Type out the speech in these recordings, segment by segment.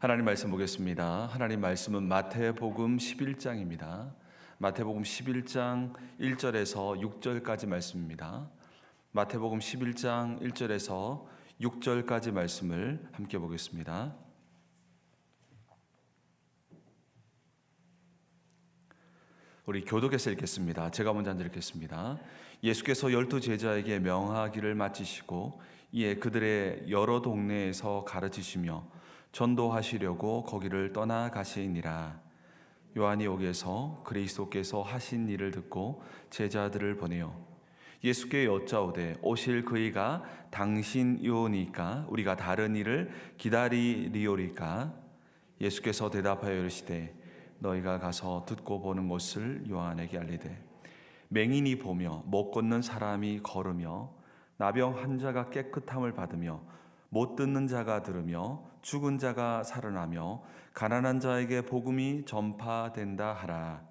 하나님 말씀 보겠습니다. 하나님 말씀은 마태복음 11장입니다. 마태복음 11장 1절에서 6절까지 말씀입니다. 마태복음 11장 1절에서 6절까지 말씀을 함께 보겠습니다. 우리 교독에서 읽겠습니다. 제가 먼저 앉아 읽겠습니다. 예수께서 열두 제자에게 명하기를 마치시고 이에 그들의 여러 동네에서 가르치시며 전도하시려고 거기를 떠나 가시니라. 요한이 오게서 그리스도께서 하신 일을 듣고 제자들을 보내요. 예수께 여짜오되 오실 그이가 당신이오니까 우리가 다른 일을 기다리리오리까 예수께서 대답하여 이르시되 너희가 가서 듣고 보는 것을 요한에게 알리되 맹인이 보며 못 걷는 사람이 걸으며 나병 환자가 깨끗함을 받으며 못 듣는 자가 들으며 죽은 자가 살아나며 가난한 자에게 복음이 전파된다 하라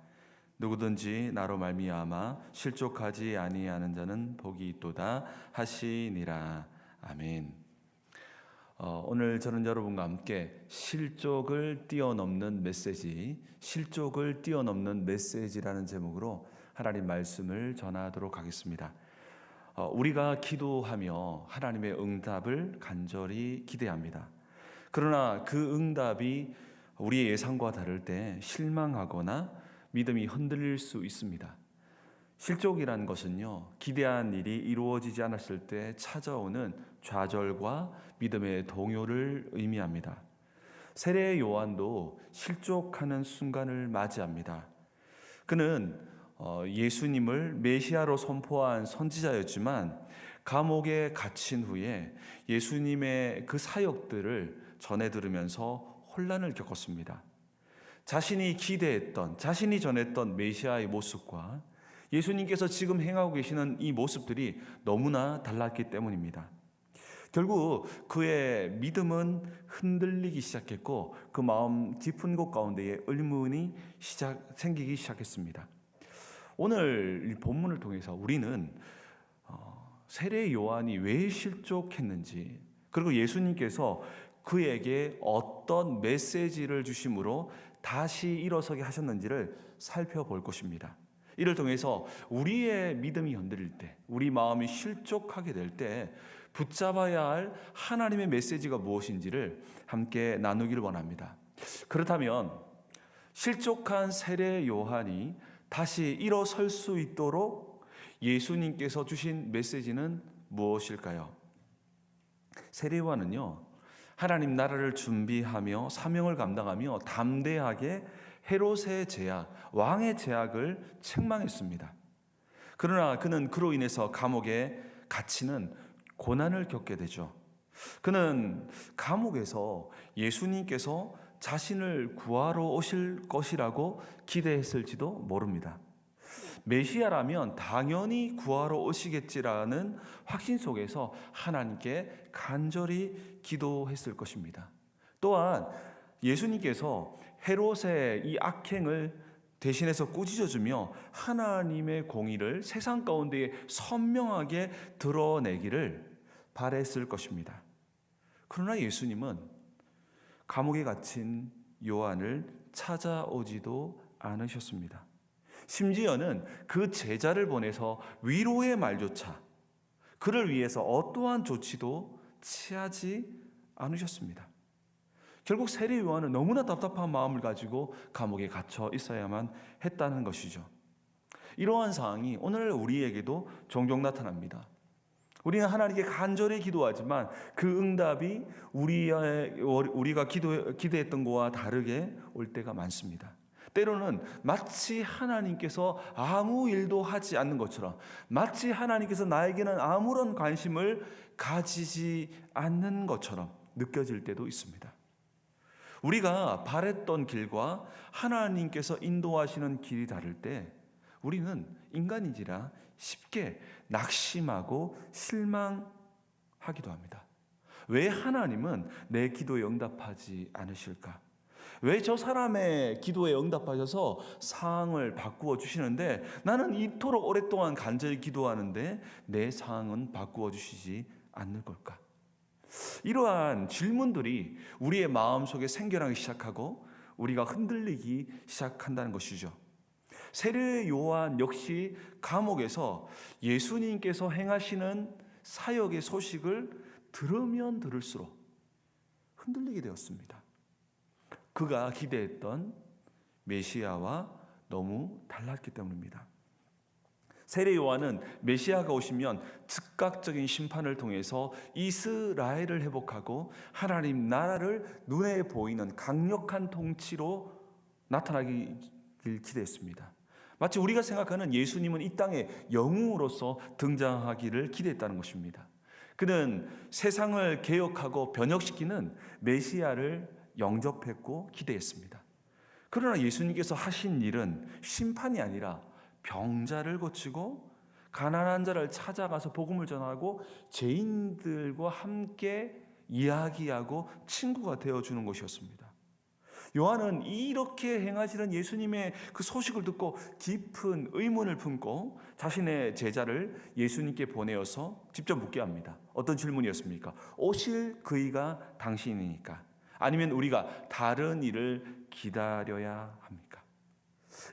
누구든지 나로 말미암아 실족하지 아니하는 자는 복이 있도다 하시니라 아멘. 어, 오늘 저는 여러분과 함께 실족을 뛰어넘는 메시지, 실족을 뛰어넘는 메시지라는 제목으로 하나님 말씀을 전하도록 하겠습니다. 어, 우리가 기도하며 하나님의 응답을 간절히 기대합니다. 그러나 그 응답이 우리의 예상과 다를 때 실망하거나 믿음이 흔들릴 수 있습니다. 실족이라는 것은요, 기대한 일이 이루어지지 않았을 때 찾아오는 좌절과 믿음의 동요를 의미합니다. 세례 요한도 실족하는 순간을 맞이합니다. 그는 어, 예수님을 메시아로 선포한 선지자였지만 감옥에 갇힌 후에 예수님의 그 사역들을 전해 들으면서 혼란을 겪었습니다. 자신이 기대했던, 자신이 전했던 메시아의 모습과 예수님께서 지금 행하고 계시는 이 모습들이 너무나 달랐기 때문입니다. 결국 그의 믿음은 흔들리기 시작했고 그 마음 깊은 곳 가운데에 의문이 시작, 생기기 시작했습니다. 오늘 이 본문을 통해서 우리는 어, 세례 요한이 왜 실족했는지 그리고 예수님께서 그에게 어떤 메시지를 주심으로 다시 일어서게 하셨는지를 살펴볼 것입니다. 이를 통해서 우리의 믿음이 흔들릴 때, 우리 마음이 실족하게 될 때 붙잡아야 할 하나님의 메시지가 무엇인지를 함께 나누기를 원합니다. 그렇다면 실족한 세례 요한이 다시 일어설 수 있도록 예수님께서 주신 메시지는 무엇일까요? 세례 요한은요. 하나님 나라를 준비하며 사명을 감당하며 담대하게 헤롯의 제약, 왕의 제약을 책망했습니다. 그러나 그는 그로 인해서 감옥에 갇히는 고난을 겪게 되죠. 그는 감옥에서 예수님께서 자신을 구하러 오실 것이라고 기대했을지도 모릅니다. 메시아라면 당연히 구하러 오시겠지라는 확신 속에서 하나님께 간절히 기도했을 것입니다. 또한 예수님께서 헤롯의 이 악행을 대신해서 꾸짖어주며 하나님의 공의를 세상 가운데 선명하게 드러내기를 바랬을 것입니다. 그러나 예수님은 감옥에 갇힌 요한을 찾아오지도 않으셨습니다. 심지어는 그 제자를 보내서 위로의 말조차 그를 위해서 어떠한 조치도 취하지 않으셨습니다. 결국 세례 요한은 너무나 답답한 마음을 가지고 감옥에 갇혀 있어야만 했다는 것이죠. 이러한 상황이 오늘 우리에게도 종종 나타납니다. 우리는 하나님께 간절히 기도하지만 그 응답이 우리의, 우리가 기도, 기대했던 것과 다르게 올 때가 많습니다. 때로는 마치 하나님께서 아무 일도 하지 않는 것처럼 마치 하나님께서 나에게는 아무런 관심을 가지지 않는 것처럼 느껴질 때도 있습니다. 우리가 바랬던 길과 하나님께서 인도하시는 길이 다를 때 우리는 인간인지라 쉽게 낙심하고 실망하기도 합니다. 왜 하나님은 내 기도에 응답하지 않으실까? 왜 저 사람의 기도에 응답하셔서 상황을 바꾸어 주시는데 나는 이토록 오랫동안 간절히 기도하는데 내 상황은 바꾸어 주시지 않는 걸까? 이러한 질문들이 우리의 마음속에 생겨나기 시작하고 우리가 흔들리기 시작한다는 것이죠. 세례 요한 역시 감옥에서 예수님께서 행하시는 사역의 소식을 들으면 들을수록 흔들리게 되었습니다. 그가 기대했던 메시아와 너무 달랐기 때문입니다. 세례 요한은 메시아가 오시면 즉각적인 심판을 통해서 이스라엘을 회복하고 하나님 나라를 눈에 보이는 강력한 통치로 나타나길 기대했습니다. 마치 우리가 생각하는 예수님은 이 땅에 영웅으로서 등장하기를 기대했다는 것입니다. 그는 세상을 개혁하고 변혁시키는 메시아를 영접했고 기대했습니다. 그러나 예수님께서 하신 일은 심판이 아니라 병자를 고치고 가난한 자를 찾아가서 복음을 전하고 죄인들과 함께 이야기하고 친구가 되어 주는 것이었습니다. 요한은 이렇게 행하시는 예수님의 그 소식을 듣고 깊은 의문을 품고 자신의 제자를 예수님께 보내어서 직접 묻게 합니다. 어떤 질문이었습니까? 오실 그이가 당신이니까 아니면 우리가 다른 일을 기다려야 합니까?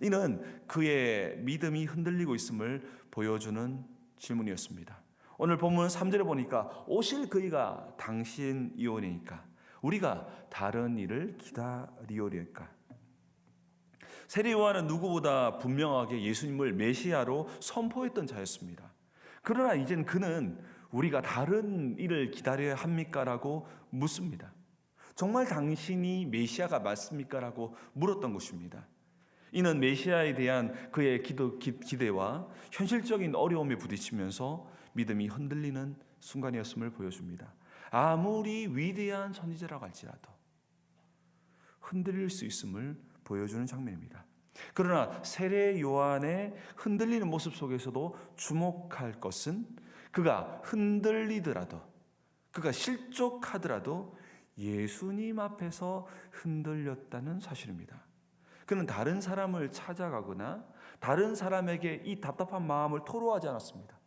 이는 그의 믿음이 흔들리고 있음을 보여주는 질문이었습니다. 오늘 본문 3절에 보니까 오실 그이가 당신이오니까 우리가 다른 일을 기다리오리까. 세례 요한은 누구보다 분명하게 예수님을 메시아로 선포했던 자였습니다. 그러나 이젠 그는 우리가 다른 일을 기다려야 합니까라고 묻습니다. 정말 당신이 메시아가 맞습니까라고 물었던 것입니다. 이는 메시아에 대한 그의 기도, 기, 기대와 현실적인 어려움에 부딪히면서 믿음이 흔들리는 순간이었음을 보여줍니다. 아무리 위대한 선지자라고 할지라도 흔들릴 수 있음을 보여주는 장면입니다. 그러나 세례 요한의 흔들리는 모습 속에서도 주목할 것은 그가 흔들리더라도 그가 실족하더라도 예수님 앞에서 흔들렸다는 사실입니다. 그는 다른 사람을 찾아가거나 다른 사람에게 이 답답한 마음을 토로하지 않았습니다.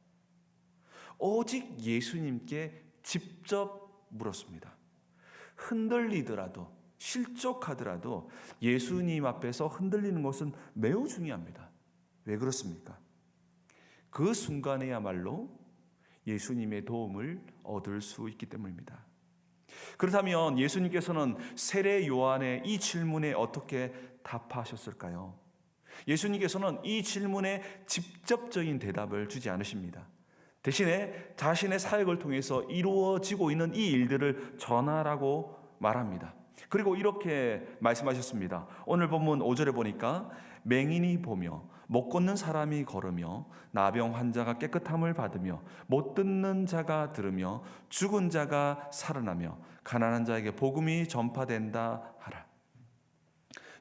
오직 예수님께 직접 물었습니다. 흔들리더라도 실족하더라도 예수님 앞에서 흔들리는 것은 매우 중요합니다. 왜 그렇습니까? 그 순간에야말로 예수님의 도움을 얻을 수 있기 때문입니다. 그렇다면 예수님께서는 세례 요한의 이 질문에 어떻게 답하셨을까요? 예수님께서는 이 질문에 직접적인 대답을 주지 않으십니다. 대신에 자신의 사역을 통해서 이루어지고 있는 이 일들을 전하라고 말합니다. 그리고 이렇게 말씀하셨습니다. 오늘 본문 5절에 보니까 맹인이 보며 못 걷는 사람이 걸으며 나병 환자가 깨끗함을 받으며 못 듣는 자가 들으며 죽은 자가 살아나며 가난한 자에게 복음이 전파된다 하라.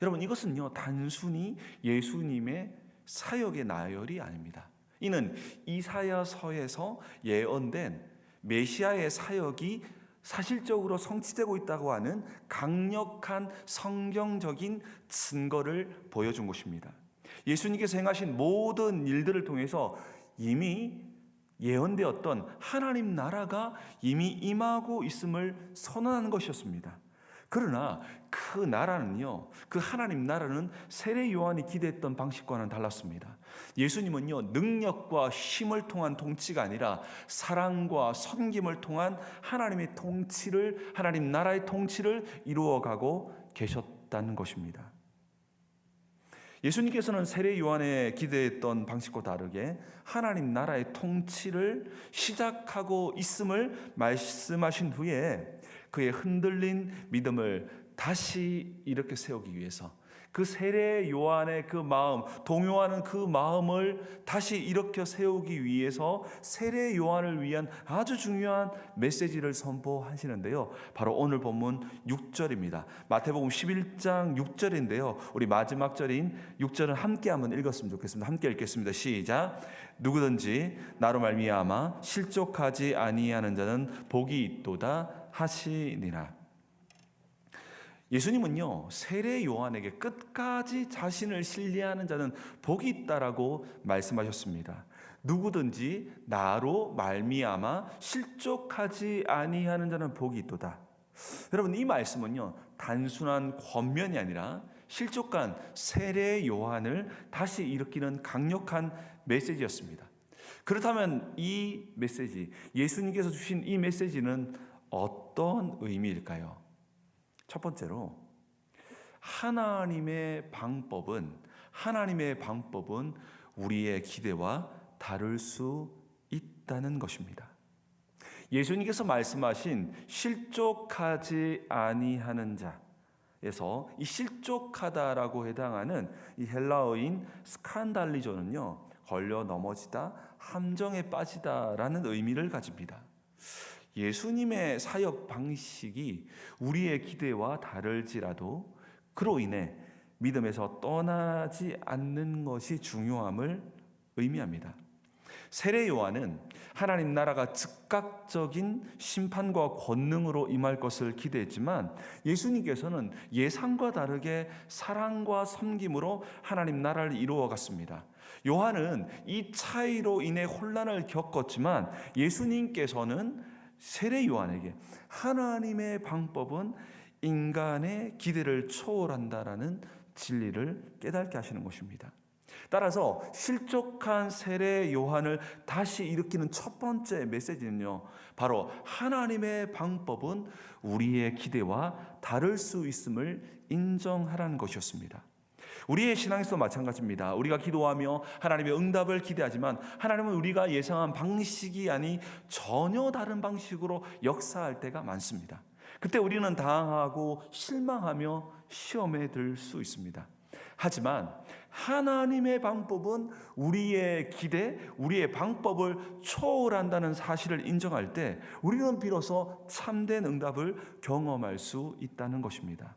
여러분 이것은요 단순히 예수님의 사역의 나열이 아닙니다. 이는 이사야서에서 예언된 메시아의 사역이 사실적으로 성취되고 있다고 하는 강력한 성경적인 증거를 보여준 것입니다. 예수님께서 행하신 모든 일들을 통해서 이미 예언되었던 하나님 나라가 이미 임하고 있음을 선언하는 것이었습니다. 그러나 그 나라는요, 그 하나님 나라는 세례 요한이 기대했던 방식과는 달랐습니다. 예수님은요, 능력과 힘을 통한 통치가 아니라 사랑과 섬김을 통한 하나님의 통치를, 하나님 나라의 통치를 이루어가고 계셨다는 것입니다. 예수님께서는 세례 요한의 기대했던 방식과 다르게 하나님 나라의 통치를 시작하고 있음을 말씀하신 후에 그의 흔들린 믿음을 다시 이렇게 세우기 위해서 그 세례 요한의 그 마음, 동요하는 그 마음을 다시 일으켜 세우기 위해서 세례 요한을 위한 아주 중요한 메시지를 선포하시는데요. 바로 오늘 본문 6절입니다. 마태복음 11장 6절인데요. 우리 마지막 절인 6절은 함께 한번 읽었으면 좋겠습니다. 함께 읽겠습니다. 시작. 누구든지 나로 말미암아 실족하지 아니하는 자는 복이 있도다 하시니라. 예수님은요, 세례 요한에게 끝까지 자신을 신뢰하는 자는 복이 있다라고 말씀하셨습니다. 누구든지 나로 말미암아 실족하지 아니하는 자는 복이 있도다. 여러분 이 말씀은요 단순한 권면이 아니라 실족한 세례 요한을 다시 일으키는 강력한 메시지였습니다. 그렇다면 이 메시지 예수님께서 주신 이 메시지는 어떤 의미일까요? 첫 번째로 하나님의 방법은 하나님의 방법은 우리의 기대와 다를 수 있다는 것입니다. 예수님께서 말씀하신 실족하지 아니하는 자에서 이 실족하다라고 해당하는 이 헬라어인 스칸달리조는요 걸려 넘어지다 함정에 빠지다라는 의미를 가집니다. 예수님의 사역 방식이 우리의 기대와 다를지라도 그로 인해 믿음에서 떠나지 않는 것이 중요함을 의미합니다. 세례 요한은 하나님 나라가 즉각적인 심판과 권능으로 임할 것을 기대했지만 예수님께서는 예상과 다르게 사랑과 섬김으로 하나님 나라를 이루어 갔습니다. 요한은 이 차이로 인해 혼란을 겪었지만 예수님께서는 세례 요한에게 하나님의 방법은 인간의 기대를 초월한다라는 진리를 깨닫게 하시는 것입니다. 따라서 실족한 세례 요한을 다시 일으키는 첫 번째 메시지는요, 바로 하나님의 방법은 우리의 기대와 다를 수 있음을 인정하라는 것이었습니다. 우리의 신앙에서 마찬가지입니다. 우리가 기도하며 하나님의 응답을 기대하지만 하나님은 우리가 예상한 방식이 아니 전혀 다른 방식으로 역사할 때가 많습니다. 그때 우리는 당하고 실망하며 시험에 들 수 있습니다. 하지만 하나님의 방법은 우리의 기대, 우리의 방법을 초월한다는 사실을 인정할 때 우리는 비로소 참된 응답을 경험할 수 있다는 것입니다.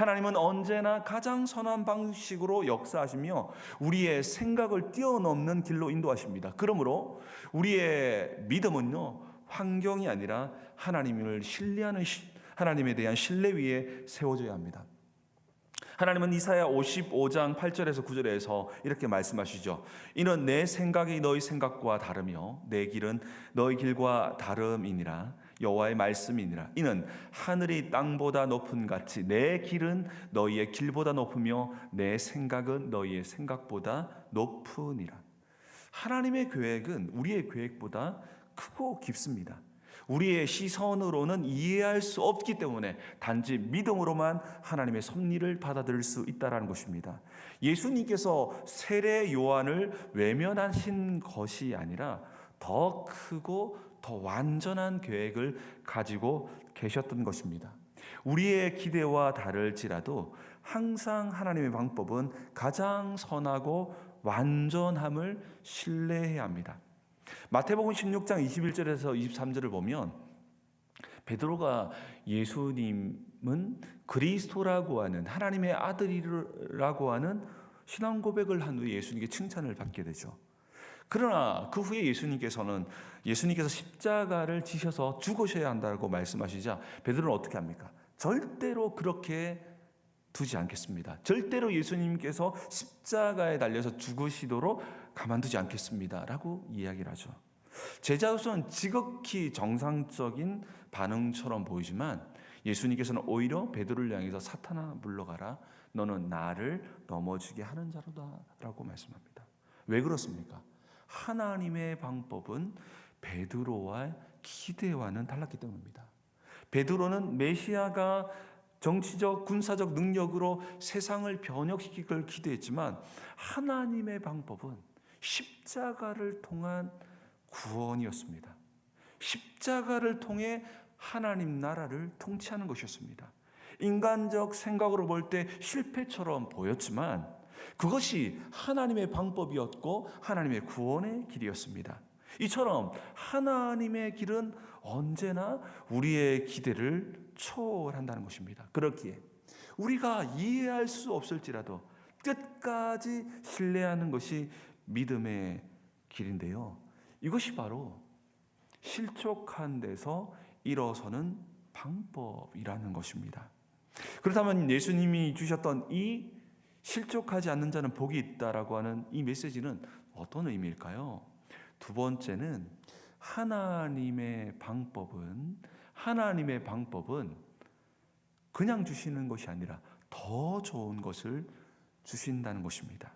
하나님은 언제나 가장 선한 방식으로 역사하시며 우리의 생각을 뛰어넘는 길로 인도하십니다. 그러므로 우리의 믿음은요, 환경이 아니라 하나님을 신뢰하는 하나님에 대한 신뢰 위에 세워져야 합니다. 하나님은 이사야 55장 8절에서 9절에서 이렇게 말씀하시죠. 이는 내 생각이 너희 생각과 다르며 내 길은 너희 길과 다름이니라. 여호와의 말씀이니라. 이는 하늘이 땅보다 높은 같이 내 길은 너희의 길보다 높으며 내 생각은 너희의 생각보다 높으니라. 하나님의 계획은 우리의 계획보다 크고 깊습니다. 우리의 시선으로는 이해할 수 없기 때문에 단지 믿음으로만 하나님의 섭리를 받아들일 수 있다라는 것입니다. 예수님께서 세례 요한을 외면하신 것이 아니라 더 크고 더 완전한 계획을 가지고 계셨던 것입니다. 우리의 기대와 다를지라도 항상 하나님의 방법은 가장 선하고 완전함을 신뢰해야 합니다. 마태복음 16장 21절에서 23절을 보면 베드로가 예수님은 그리스도라고 하는 하나님의 아들이라고 하는 신앙 고백을 한 후에 예수님께 칭찬을 받게 되죠. 그러나 그 후에 예수님께서는 예수님께서 십자가를 지셔서 죽으셔야 한다고 말씀하시자 베드로는 어떻게 합니까? 절대로 그렇게 두지 않겠습니다. 절대로 예수님께서 십자가에 달려서 죽으시도록 가만두지 않겠습니다 라고 이야기를 하죠. 제자로서는 지극히 정상적인 반응처럼 보이지만 예수님께서는 오히려 베드로를 향해서 사탄아 물러가라 너는 나를 넘어지게 하는 자로다 라고 말씀합니다. 왜 그렇습니까? 하나님의 방법은 베드로와 기대와는 달랐기 때문입니다. 베드로는 메시아가 정치적 군사적 능력으로 세상을 변혁시키길 기대했지만 하나님의 방법은 십자가를 통한 구원이었습니다. 십자가를 통해 하나님 나라를 통치하는 것이었습니다. 인간적 생각으로 볼 때 실패처럼 보였지만 그것이 하나님의 방법이었고 하나님의 구원의 길이었습니다. 이처럼 하나님의 길은 언제나 우리의 기대를 초월한다는 것입니다. 그렇기에 우리가 이해할 수 없을지라도 끝까지 신뢰하는 것이 믿음의 길인데요. 이것이 바로 실족한 데서 일어서는 방법이라는 것입니다. 그렇다면 예수님이 주셨던 이 실족하지 않는 자는 복이 있다라고 하는 이 메시지는 어떤 의미일까요? 두 번째는 하나님의 방법은 하나님의 방법은 그냥 주시는 것이 아니라 더 좋은 것을 주신다는 것입니다.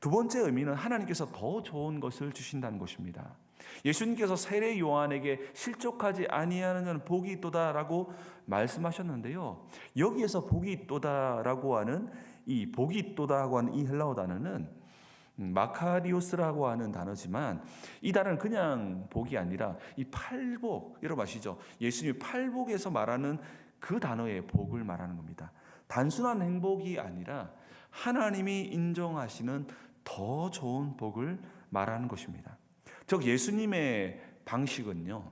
두 번째 의미는 하나님께서 더 좋은 것을 주신다는 것입니다. 예수님께서 세례 요한에게 실족하지 아니하는 자는 복이 있도다라고 말씀하셨는데요. 여기에서 복이 있도다라고 하는 이 복이 있도다라고 하는 이 헬라어 단어는 마카리오스라고 하는 단어지만 이 단어는 그냥 복이 아니라 이 팔복 여러분 아시죠? 예수님이 팔복에서 말하는 그 단어의 복을 말하는 겁니다. 단순한 행복이 아니라 하나님이 인정하시는 더 좋은 복을 말하는 것입니다. 즉 예수님의 방식은요.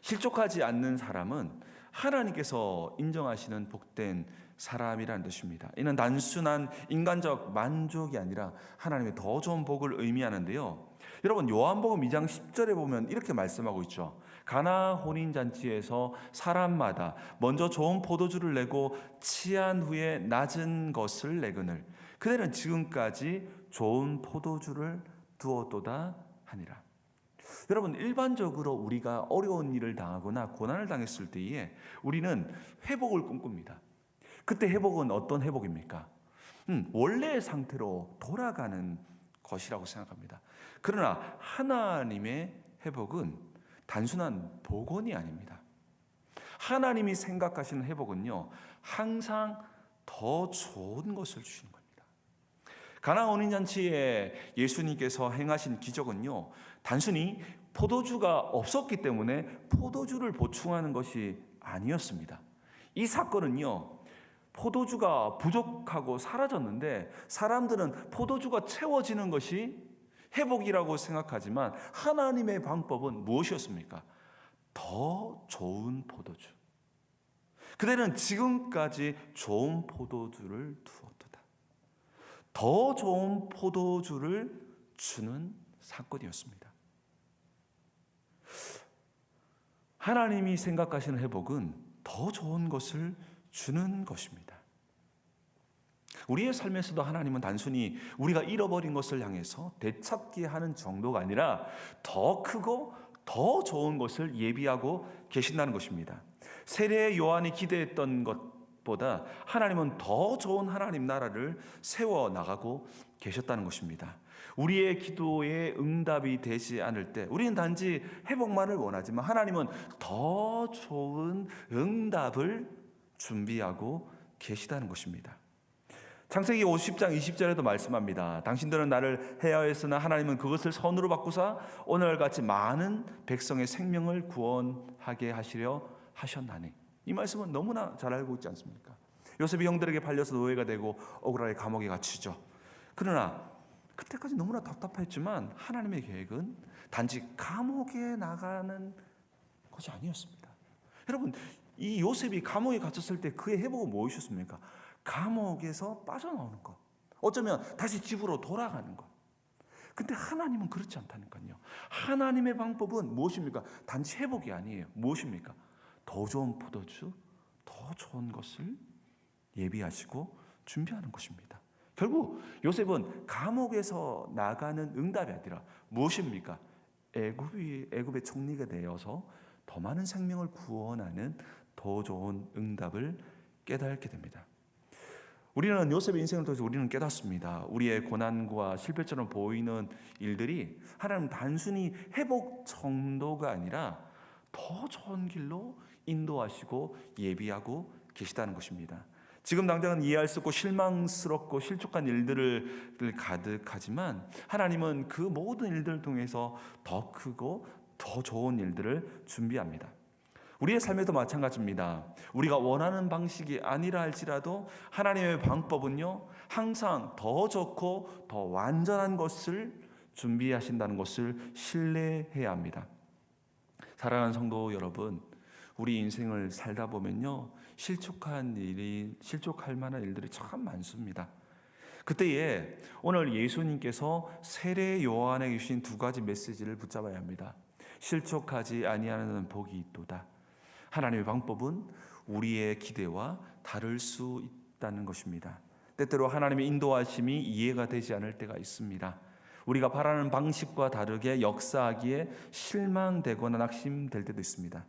실족하지 않는 사람은 하나님께서 인정하시는 복된 사람이라는 뜻입니다. 이는 단순한 인간적 만족이 아니라 하나님의 더 좋은 복을 의미하는데요. 여러분 요한복음 2장 10절에 보면 이렇게 말씀하고 있죠. 가나 혼인 잔치에서 사람마다 먼저 좋은 포도주를 내고 취한 후에 낮은 것을 내거늘 그대는 지금까지 좋은 포도주를 두었도다 하니라. 여러분 일반적으로 우리가 어려운 일을 당하거나 고난을 당했을 때에 우리는 회복을 꿈꿉니다. 그때 회복은 어떤 회복입니까? 음, 원래의 상태로 돌아가는 것이라고 생각합니다. 그러나 하나님의 회복은 단순한 복원이 아닙니다. 하나님이 생각하시는 회복은요, 항상 더 좋은 것을 주시는 겁니다. 가나 혼인 잔치에 예수님께서 행하신 기적은요, 단순히 포도주가 없었기 때문에 포도주를 보충하는 것이 아니었습니다. 이 사건은요, 포도주가 부족하고 사라졌는데 사람들은 포도주가 채워지는 것이 회복이라고 생각하지만 하나님의 방법은 무엇이었습니까? 더 좋은 포도주. 그대는 지금까지 좋은 포도주를 두었도다. 더 좋은 포도주를 주는 사건이었습니다. 하나님이 생각하시는 회복은 더 좋은 것을 주는 것입니다. 우리의 삶에서도 하나님은 단순히 우리가 잃어버린 것을 향해서 되찾기 하는 정도가 아니라 더 크고 더 좋은 것을 예비하고 계신다는 것입니다. 세례 요한이 기대했던 것보다 하나님은 더 좋은 하나님 나라를 세워 나가고 계셨다는 것입니다. 우리의 기도에 응답이 되지 않을 때 우리는 단지 회복만을 원하지만 하나님은 더 좋은 응답을 준비하고 계시다는 것입니다. 창세기 50장 20절에도 말씀합니다. 당신들은 나를 해하였으나 하나님은 그것을 선으로 바꾸사 오늘 같이 많은 백성의 생명을 구원하게 하시려 하셨나니. 이 말씀은 너무나 잘 알고 있지 않습니까? 요셉이 형들에게 팔려서 노예가 되고 억울하게 감옥에 갇히죠. 그러나 그때까지 너무나 답답했지만 하나님의 계획은 단지 감옥에 나가는 것이 아니었습니다. 여러분, 이 요셉이 감옥에 갇혔을 때 그의 회복은 무엇이었습니까? 감옥에서 빠져나오는 것. 어쩌면 다시 집으로 돌아가는 것. 근데 하나님은 그렇지 않다니까요. 하나님의 방법은 무엇입니까? 단지 회복이 아니에요. 무엇입니까? 더 좋은 포도주, 더 좋은 것을 예비하시고 준비하는 것입니다. 결국 요셉은 감옥에서 나가는 응답이 아니라 무엇입니까? 애굽이 애굽의 총리가 되어서 더 많은 생명을 구원하는 더 좋은 응답을 깨닫게 됩니다. 우리는 요셉의 인생을 통해서 우리는 깨닫습니다. 우리의 고난과 실패처럼 보이는 일들이 하나님 단순히 회복 정도가 아니라 더 좋은 길로 인도하시고 예비하고 계시다는 것입니다. 지금 당장은 이해할 수 없고 실망스럽고 실족한 일들을 가득하지만 하나님은 그 모든 일들을 통해서 더 크고 더 좋은 일들을 준비합니다. 우리의 삶에도 마찬가지입니다. 우리가 원하는 방식이 아니라 할지라도 하나님의 방법은요, 항상 더 좋고 더 완전한 것을 준비하신다는 것을 신뢰해야 합니다. 사랑하는 성도 여러분, 우리 인생을 살다 보면요, 실족한 일이, 실족할 만한 일들이 참 많습니다. 그때에 오늘 예수님께서 세례 요한에 주신 두 가지 메시지를 붙잡아야 합니다. 실족하지 아니하는 복이 있도다. 하나님의 방법은 우리의 기대와 다를 수 있다는 것입니다. 때때로 하나님의 인도하심이 이해가 되지 않을 때가 있습니다. 우리가 바라는 방식과 다르게 역사하기에 실망되거나 낙심될 때도 있습니다.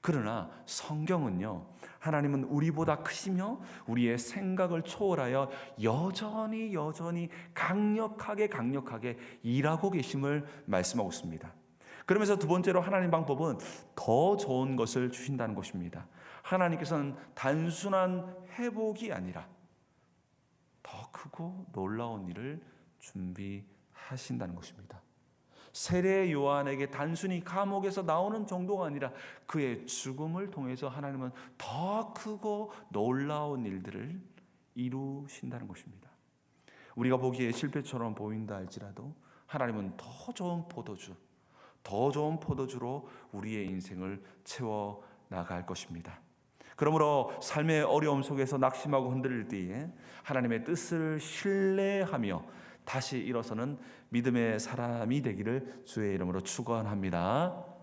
그러나 성경은요, 하나님은 우리보다 크시며 우리의 생각을 초월하여 여전히 여전히 강력하게 강력하게 일하고 계심을 말씀하고 있습니다. 그러면서 두 번째로 하나님 방법은 더 좋은 것을 주신다는 것입니다. 하나님께서는 단순한 회복이 아니라 더 크고 놀라운 일을 준비하신다는 것입니다. 세례 요한에게 단순히 감옥에서 나오는 정도가 아니라 그의 죽음을 통해서 하나님은 더 크고 놀라운 일들을 이루신다는 것입니다. 우리가 보기에 실패처럼 보인다 할지라도 하나님은 더 좋은 포도주, 더 좋은 포도주로 우리의 인생을 채워 나갈 것입니다. 그러므로 삶의 어려움 속에서 낙심하고 흔들릴 때에 하나님의 뜻을 신뢰하며 다시 일어서는 믿음의 사람이 되기를 주의 이름으로 축원합니다.